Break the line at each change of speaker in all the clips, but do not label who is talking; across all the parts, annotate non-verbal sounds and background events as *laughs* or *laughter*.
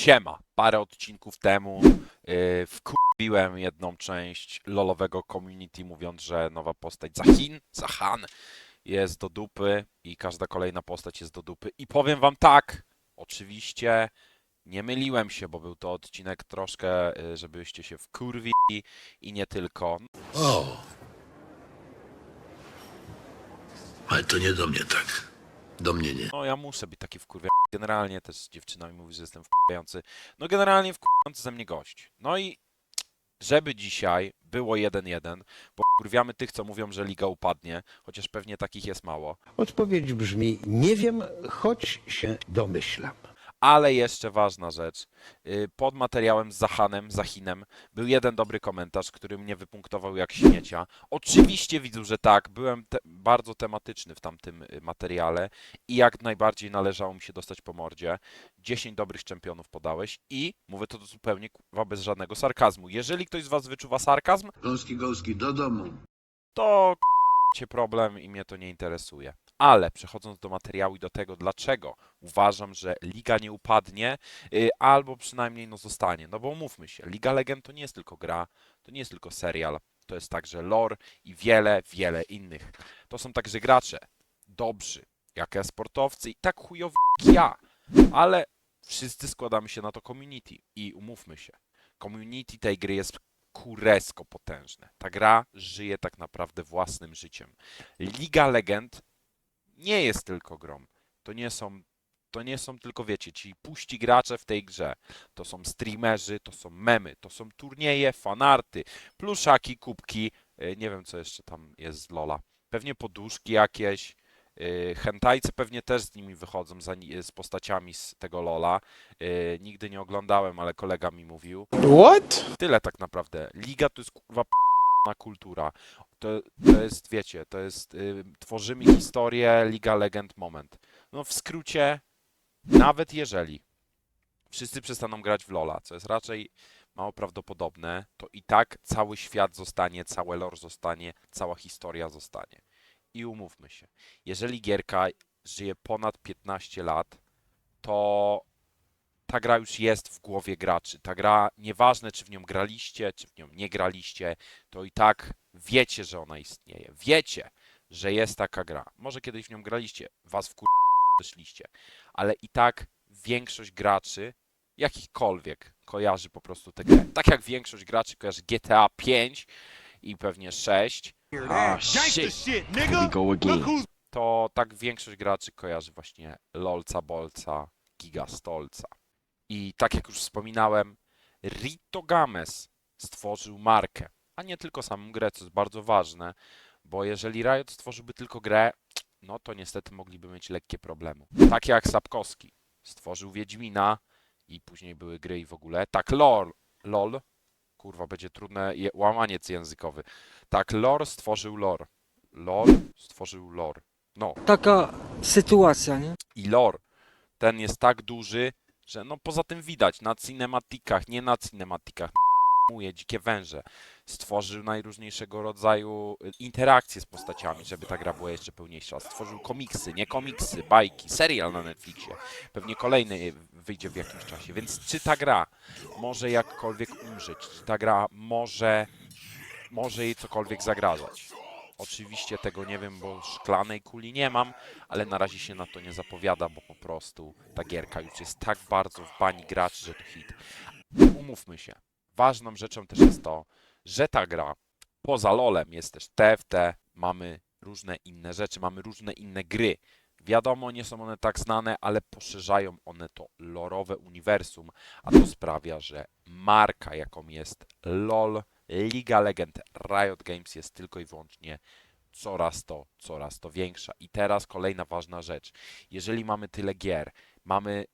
Siema, parę odcinków temu yy, jedną część lolowego community mówiąc, że nowa postać za Chin, za Han jest do dupy i każda kolejna postać jest do dupy. I powiem wam tak, oczywiście nie myliłem się, bo był to odcinek troszkę, yy, żebyście się wkurwili i nie tylko.
O. Ale to nie do mnie tak. Do mnie nie.
No ja muszę być taki wkurwiający. Generalnie też z dziewczynami mówi, że jestem wkurwiający. No generalnie wkurwiający ze mnie gość. No i żeby dzisiaj było 1-1, bo wkurwiamy tych, co mówią, że liga upadnie, chociaż pewnie takich jest mało.
Odpowiedź brzmi: Nie wiem, choć się domyślam.
Ale jeszcze ważna rzecz. y, Pod materiałem z Zahanem, Zachinem był jeden dobry komentarz, który mnie wypunktował jak śmiecia. Oczywiście widzę, że tak, byłem te bardzo tematyczny w tamtym y, materiale i jak najbardziej należało mi się dostać po mordzie. 10 dobrych czempionów podałeś i mówię to zupełnie kurwa, bez żadnego sarkazmu. Jeżeli ktoś z was wyczuwa sarkazm,
Gąski, gąski, do domu.
to cię problem i mnie to nie interesuje. Ale przechodząc do materiału i do tego, dlaczego uważam, że Liga nie upadnie, y, albo przynajmniej no zostanie. No bo umówmy się, Liga Legend to nie jest tylko gra, to nie jest tylko serial, to jest także lore i wiele, wiele innych. To są także gracze dobrzy, jak ja sportowcy i tak chujowi jak ja, ale wszyscy składamy się na to community i umówmy się, community tej gry jest kuresko potężne. Ta gra żyje tak naprawdę własnym życiem. Liga Legend nie jest tylko grą. To nie są, to nie są tylko, wiecie, ci puści gracze w tej grze. To są streamerzy, to są memy, to są turnieje, fanarty, pluszaki, kubki, yy, nie wiem co jeszcze tam jest z Lola. Pewnie poduszki jakieś. Yy, Hentajcy pewnie też z nimi wychodzą, za, z postaciami z tego Lola. Yy, Nigdy nie oglądałem, ale kolega mi mówił.
What?
Tyle tak naprawdę. Liga to jest kurwa na kultura. To, to jest, wiecie, to jest, y, tworzymy historię Liga Legend moment. No w skrócie, nawet jeżeli wszyscy przestaną grać w LoLa, co jest raczej mało prawdopodobne, to i tak cały świat zostanie, całe lore zostanie, cała historia zostanie. I umówmy się, jeżeli gierka żyje ponad 15 lat, to ta gra już jest w głowie graczy. Ta gra, nieważne czy w nią graliście, czy w nią nie graliście, to i tak wiecie, że ona istnieje. Wiecie, że jest taka gra. Może kiedyś w nią graliście, was w szliście, ale i tak większość graczy, jakichkolwiek, kojarzy po prostu tę grę. Tak jak większość graczy kojarzy GTA 5 i pewnie 6,
Ah, shit. Here we go again.
to tak większość graczy kojarzy właśnie Lolca Bolca, Gigastolca. I tak jak już wspominałem, Rito Games stworzył markę, a nie tylko samą grę, co jest bardzo ważne, bo jeżeli Riot stworzyłby tylko grę, no to niestety mogliby mieć lekkie problemy. Tak jak Sapkowski stworzył Wiedźmina i później były gry i w ogóle. Tak LOL, LOL, kurwa, będzie trudne je, łamaniec językowy. Tak LOR stworzył lore. LOL stworzył lore. No,
taka sytuacja, nie?
i lore ten jest tak duży, że no poza tym widać na cinematikach, nie na cinematikach, dzikie węże. Stworzył najróżniejszego rodzaju y, interakcje z postaciami, żeby ta gra była jeszcze pełniejsza. Stworzył komiksy, nie komiksy, bajki, serial na Netflixie. Pewnie kolejny wyjdzie w jakimś czasie. Więc czy ta gra może jakkolwiek umrzeć? Czy ta gra może, może jej cokolwiek zagrażać? Oczywiście tego nie wiem, bo szklanej kuli nie mam, ale na razie się na to nie zapowiada, bo po prostu ta gierka już jest tak bardzo w bani graczy, że to hit. Umówmy się, ważną rzeczą też jest to, że ta gra poza LoLem jest też TFT, mamy różne inne rzeczy, mamy różne inne gry. Wiadomo, nie są one tak znane, ale poszerzają one to lorowe uniwersum, a to sprawia, że marka, jaką jest LOL, Liga Legend, Riot Games jest tylko i wyłącznie coraz to, coraz to większa. I teraz kolejna ważna rzecz. Jeżeli mamy tyle gier, mamy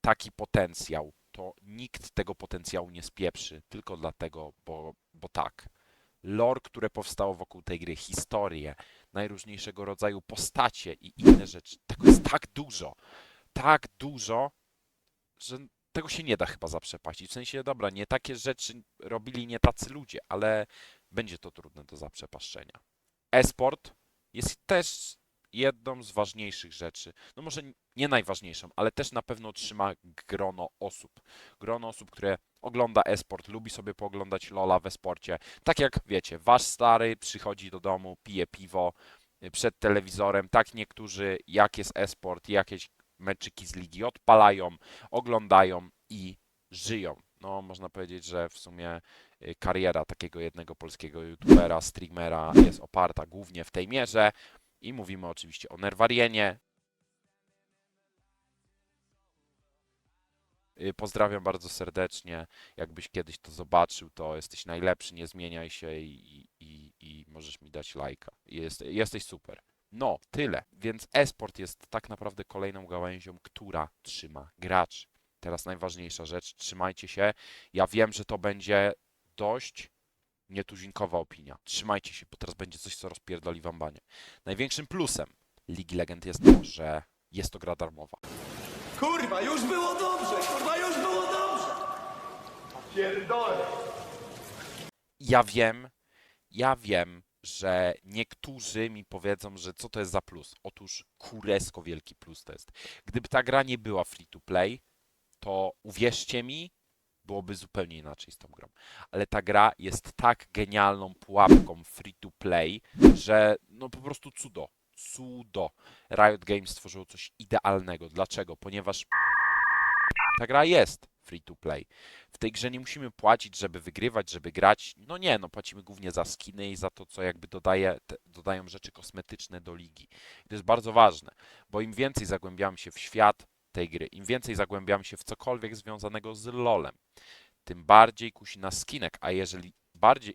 taki potencjał, to nikt tego potencjału nie spieprzy, tylko dlatego, bo, bo tak. Lore, które powstało wokół tej gry, historie, najróżniejszego rodzaju postacie i inne rzeczy, tego jest tak dużo, tak dużo, że tego się nie da chyba zaprzepaścić. W sensie, dobra, nie takie rzeczy robili nie tacy ludzie, ale będzie to trudne do zaprzepaszczenia. E-sport jest też jedną z ważniejszych rzeczy. No może nie najważniejszą, ale też na pewno trzyma grono osób. Grono osób, które ogląda e-sport, lubi sobie pooglądać Lola w e-sporcie. Tak jak wiecie, wasz stary przychodzi do domu, pije piwo y, przed telewizorem. Tak niektórzy, jak jest e-sport, jakieś meczyki z ligi odpalają, oglądają i żyją. No, można powiedzieć, że w sumie y, kariera takiego jednego polskiego youtubera, streamera jest oparta głównie w tej mierze. I mówimy oczywiście o Nerwarienie. Y, Pozdrawiam bardzo serdecznie. Jakbyś kiedyś to zobaczył, to jesteś najlepszy, nie zmieniaj się i, i, i możesz mi dać lajka. Jest, jesteś super. No, tyle. Więc e-sport jest tak naprawdę kolejną gałęzią, która trzyma graczy. Teraz najważniejsza rzecz, trzymajcie się. Ja wiem, że to będzie dość nietuzinkowa opinia. Trzymajcie się, bo teraz będzie coś, co rozpierdoli wam banie. Największym plusem Ligi Legend jest to, że jest to gra darmowa.
Kurwa, już było dobrze! Kurwa, już było dobrze! Pierdolę!
Ja wiem, ja wiem, że niektórzy mi powiedzą, że co to jest za plus. Otóż kuresko wielki plus to jest. Gdyby ta gra nie była free to play, to uwierzcie mi, byłoby zupełnie inaczej z tą grą. Ale ta gra jest tak genialną pułapką free to play, że no po prostu cudo. Cudo. Riot Games stworzyło coś idealnego. Dlaczego? Ponieważ ta gra jest free to play. W tej grze nie musimy płacić, żeby wygrywać, żeby grać. No nie, no płacimy głównie za skiny i za to, co jakby dodaje, te, dodają rzeczy kosmetyczne do ligi. I to jest bardzo ważne, bo im więcej zagłębiamy się w świat tej gry, im więcej zagłębiamy się w cokolwiek związanego z LoLem, tym bardziej kusi nas skinek, a jeżeli bardziej,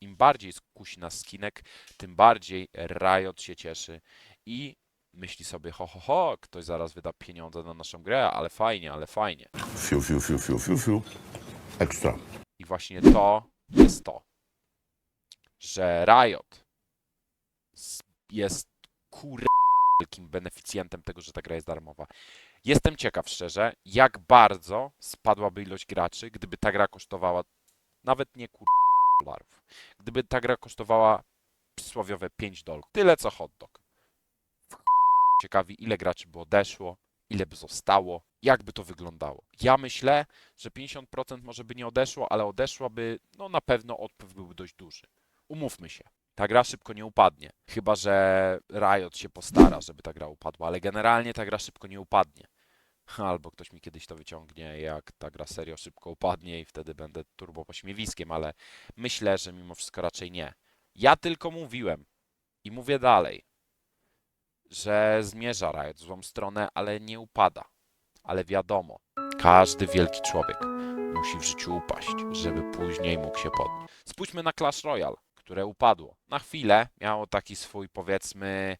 im bardziej kusi nas skinek, tym bardziej Riot się cieszy i myśli sobie, ho, ho, ho, ktoś zaraz wyda pieniądze na naszą grę, ale fajnie, ale fajnie.
Fiu, fiu, fiu, fiu, fiu, fiu. Ekstra.
I właśnie to jest to, że Riot jest kur... wielkim beneficjentem tego, że ta gra jest darmowa. Jestem ciekaw szczerze, jak bardzo spadłaby ilość graczy, gdyby ta gra kosztowała nawet nie kur... dolarów. Gdyby ta gra kosztowała przysłowiowe 5 dolarów. Tyle co hot dog. Ciekawi, ile graczy by odeszło, ile by zostało, jak by to wyglądało. Ja myślę, że 50% może by nie odeszło, ale odeszłaby, no na pewno odpływ byłby dość duży. Umówmy się. Ta gra szybko nie upadnie. Chyba, że Riot się postara, żeby ta gra upadła, ale generalnie ta gra szybko nie upadnie. Albo ktoś mi kiedyś to wyciągnie, jak ta gra serio szybko upadnie i wtedy będę turbo pośmiewiskiem, ale myślę, że mimo wszystko raczej nie. Ja tylko mówiłem i mówię dalej, że zmierza Riot w złą stronę, ale nie upada. Ale wiadomo, każdy wielki człowiek musi w życiu upaść, żeby później mógł się podnieść. Spójrzmy na Clash Royale, które upadło. Na chwilę miało taki swój, powiedzmy,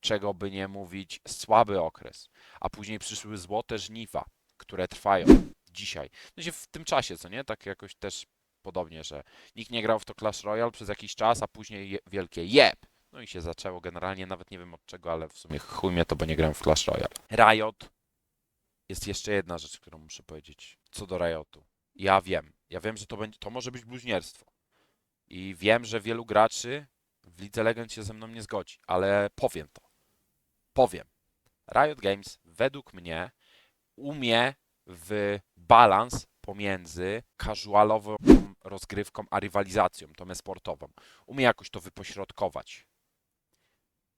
czego by nie mówić, słaby okres. A później przyszły złote żniwa, które trwają dzisiaj. No się w tym czasie, co nie? Tak jakoś też podobnie, że nikt nie grał w to Clash Royale przez jakiś czas, a później je, wielkie jeb. No i się zaczęło generalnie, nawet nie wiem od czego, ale w sumie chuj mnie to, bo nie grałem w Clash Royale. Riot jest jeszcze jedna rzecz, którą muszę powiedzieć co do Riotu. Ja wiem, ja wiem, że to, będzie, to może być bluźnierstwo. I wiem, że wielu graczy w Lidze Legend się ze mną nie zgodzi, ale powiem to. Powiem. Riot Games według mnie umie w balans pomiędzy casualową rozgrywką a rywalizacją, tą e-sportową. Umie jakoś to wypośrodkować.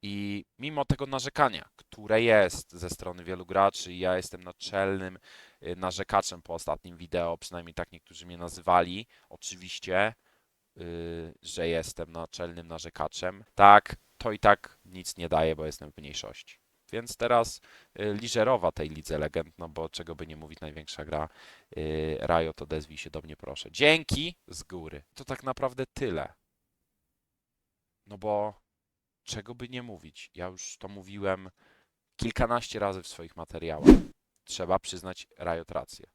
I mimo tego narzekania, które jest ze strony wielu graczy, ja jestem naczelnym y, narzekaczem po ostatnim wideo, przynajmniej tak niektórzy mnie nazywali, oczywiście, że jestem naczelnym narzekaczem. Tak, to i tak nic nie daje, bo jestem w mniejszości. Więc teraz y, liżerowa tej Lidze Legend, no bo czego by nie mówić, największa gra. Y, Riot, odezwij się do mnie proszę. Dzięki z góry. To tak naprawdę tyle. No bo czego by nie mówić. Ja już to mówiłem kilkanaście razy w swoich materiałach. Trzeba przyznać Riot rację.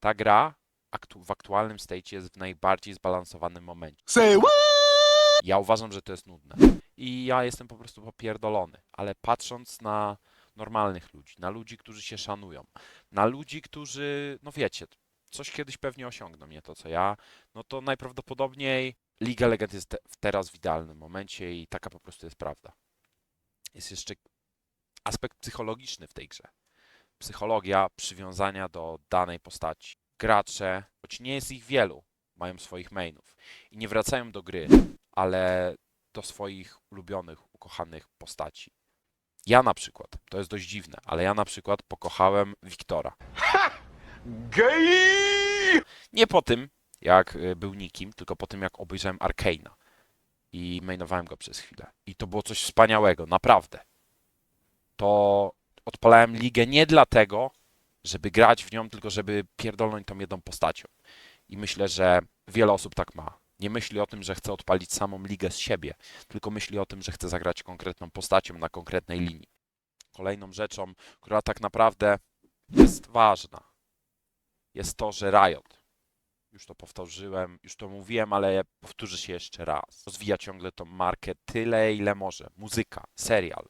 Ta gra aktu- w aktualnym state jest w najbardziej zbalansowanym momencie. Ja uważam, że to jest nudne. I ja jestem po prostu popierdolony. Ale patrząc na normalnych ludzi, na ludzi, którzy się szanują, na ludzi, którzy, no wiecie, coś kiedyś pewnie osiągną, nie to co ja, no to najprawdopodobniej Liga Legend jest te, teraz w idealnym momencie i taka po prostu jest prawda. Jest jeszcze aspekt psychologiczny w tej grze. Psychologia przywiązania do danej postaci. Gracze, choć nie jest ich wielu, mają swoich mainów i nie wracają do gry, ale do swoich ulubionych, ukochanych postaci. Ja na przykład, to jest dość dziwne, ale ja na przykład pokochałem Wiktora. Nie po tym, jak y, był nikim, tylko po tym, jak obejrzałem Arkane'a i mainowałem go przez chwilę. I to było coś wspaniałego, naprawdę. To odpalałem ligę nie dlatego, żeby grać w nią, tylko żeby pierdolnąć tą jedną postacią. I myślę, że wiele osób tak ma. Nie myśli o tym, że chce odpalić samą ligę z siebie, tylko myśli o tym, że chce zagrać konkretną postacią na konkretnej linii. Kolejną rzeczą, która tak naprawdę jest ważna, jest to, że Riot, już to powtórzyłem, już to mówiłem, ale powtórzę się jeszcze raz, rozwija ciągle tą markę tyle, ile może. Muzyka, serial,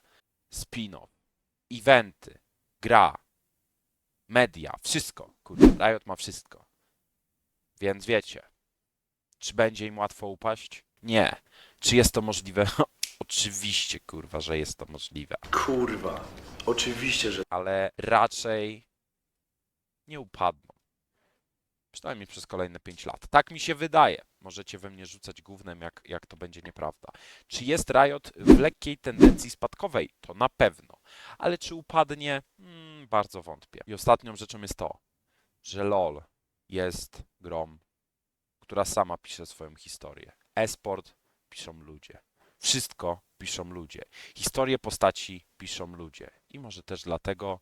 spin-off, eventy, gra, media, wszystko. Kurde, Riot ma wszystko. Więc wiecie, czy będzie im łatwo upaść? Nie. Czy jest to możliwe? *laughs* Oczywiście, kurwa, że jest to możliwe.
Kurwa, oczywiście, że
Ale raczej nie upadną. Przynajmniej przez kolejne 5 lat. Tak mi się wydaje. Możecie we mnie rzucać gównem, jak, jak to będzie nieprawda. Czy jest Riot w lekkiej tendencji spadkowej? To na pewno. Ale czy upadnie? Hmm, bardzo wątpię. I ostatnią rzeczą jest to, że LOL jest grą, która sama pisze swoją historię. Esport piszą ludzie. Wszystko piszą ludzie. Historię postaci piszą ludzie. I może też dlatego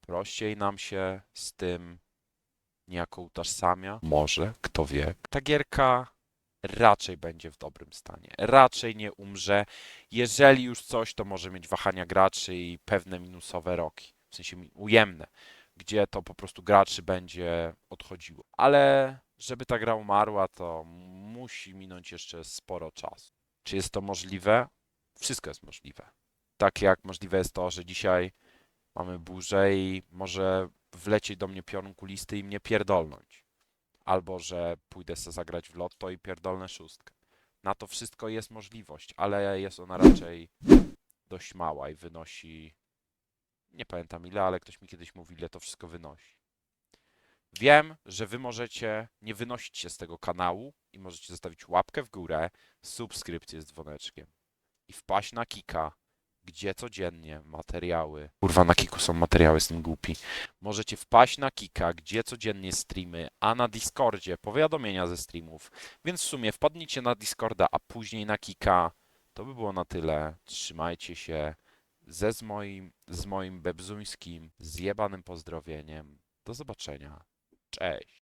prościej nam się z tym niejako utożsamia. Może, kto wie. Ta gierka raczej będzie w dobrym stanie. Raczej nie umrze. Jeżeli już coś, to może mieć wahania graczy i pewne minusowe roki. W sensie ujemne, gdzie to po prostu graczy będzie odchodziło. Ale żeby ta gra umarła, to musi minąć jeszcze sporo czasu. Czy jest to możliwe? Wszystko jest możliwe. Tak jak możliwe jest to, że dzisiaj mamy burzę i może wlecieć do mnie piorun kulisty i mnie pierdolnąć. Albo, że pójdę sobie zagrać w lotto i pierdolnę szóstkę. Na to wszystko jest możliwość, ale jest ona raczej dość mała i wynosi... Nie pamiętam ile, ale ktoś mi kiedyś mówił, ile to wszystko wynosi. Wiem, że wy możecie nie wynosić się z tego kanału i możecie zostawić łapkę w górę, subskrypcję z dzwoneczkiem i wpaść na Kika, gdzie codziennie materiały. Kurwa, na Kiku są materiały, jestem głupi. Możecie wpaść na Kika, gdzie codziennie streamy, a na Discordzie powiadomienia ze streamów. Więc w sumie wpadnijcie na Discorda, a później na Kika. To by było na tyle. Trzymajcie się. Ze z moim, z moim bebzuńskim, zjebanym pozdrowieniem. Do zobaczenia. Cześć.